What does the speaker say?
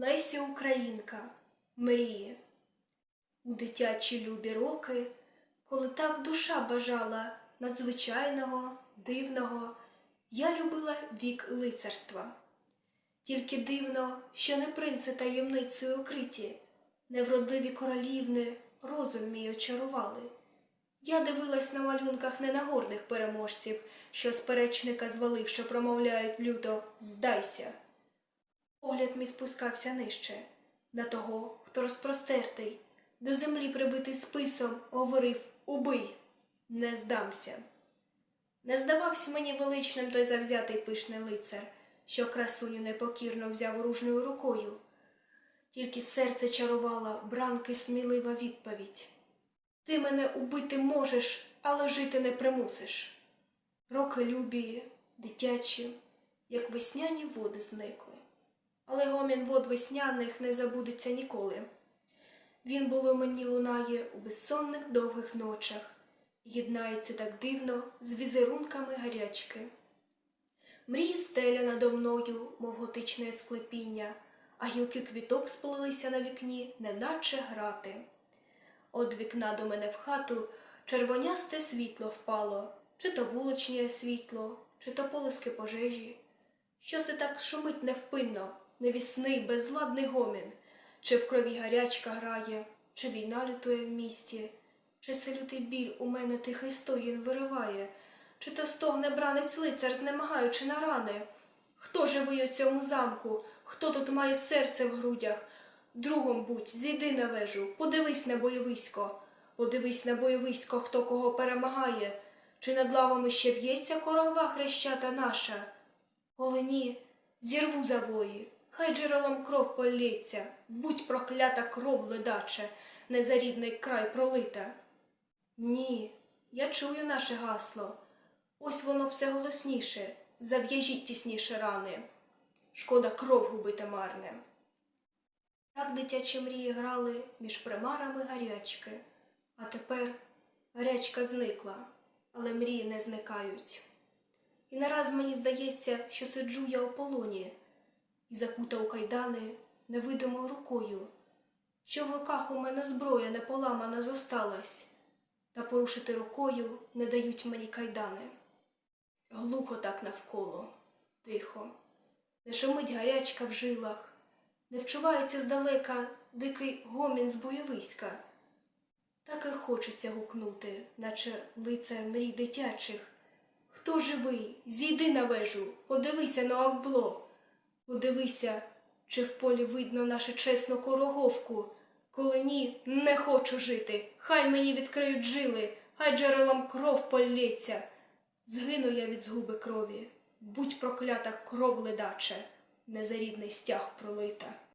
Леся Українка мріє. У дитячі любі роки, коли так душа бажала надзвичайного, дивного, я любила вік лицарства. Тільки дивно, що не принци таємницею окриті, невродливі королівни розум мій очарували. Я дивилась на малюнках не на гордих переможців, що з перечника зваливши промовляють люто здайся. Погляд мій спускався нижче, на того, хто розпростертий, до землі прибитий списом, говорив Убий, не здамся. Не здавався мені величним той завзятий пишний лицар, що красуню непокірно взяв оружною рукою. Тільки серце чарувала бранки смілива відповідь. Ти мене убити можеш, але жити не примусиш. Роки любі, дитячі, як весняні води зникли. Але гомін вод весняних не забудеться ніколи. Він було мені лунає у безсонних довгих ночах, єднається так дивно з візерунками гарячки. Мрії стеля надо мною, мов готичне склепіння, а гілки квіток сплелися на вікні, неначе грати. От вікна до мене в хату червонясте світло впало, чи то вуличнє світло, чи то полиски пожежі. Що се так шумить невпинно, невісний, безладний гомін, чи в крові гарячка грає, чи війна лютує в місті, чи се лютий біль у мене тихий стоїн вириває, чи то стогне бранець лицар, знемагаючи на рани. Хто живий у цьому замку? Хто тут має серце в грудях? Другом будь, зійди на вежу, подивись на бойовисько, подивись на бойовисько, хто кого перемагає, чи над лавами ще в'ється корова хрещата наша. Коли ні, зірву завої, хай джерелом кров полється, будь проклята кров ледаче, не за рідний край пролита. Ні, я чую наше гасло. Ось воно все голосніше, зав'яжіть тісніше рани. Шкода кров губити марне. Так дитячі мрії грали між примарами гарячки, а тепер гарячка зникла, але мрії не зникають. І нараз мені здається, що сиджу я у полоні і закута у кайдани невидимою рукою, що в руках у мене зброя не поламана зосталась, та порушити рукою не дають мені кайдани. Глухо так навколо, тихо, не шумить гарячка в жилах, не вчувається здалека дикий гомін з бойовиська. Так і хочеться гукнути, наче лице мрій дитячих. Хто живий, зійди на вежу, подивися на окбло, подивися, чи в полі видно нашу чесну короговку. Коли ні, не хочу жити, хай мені відкриють жили, хай джерелом кров полється. Згину я від згуби крові, будь проклята кров ледаче, не за рідний стяг пролита.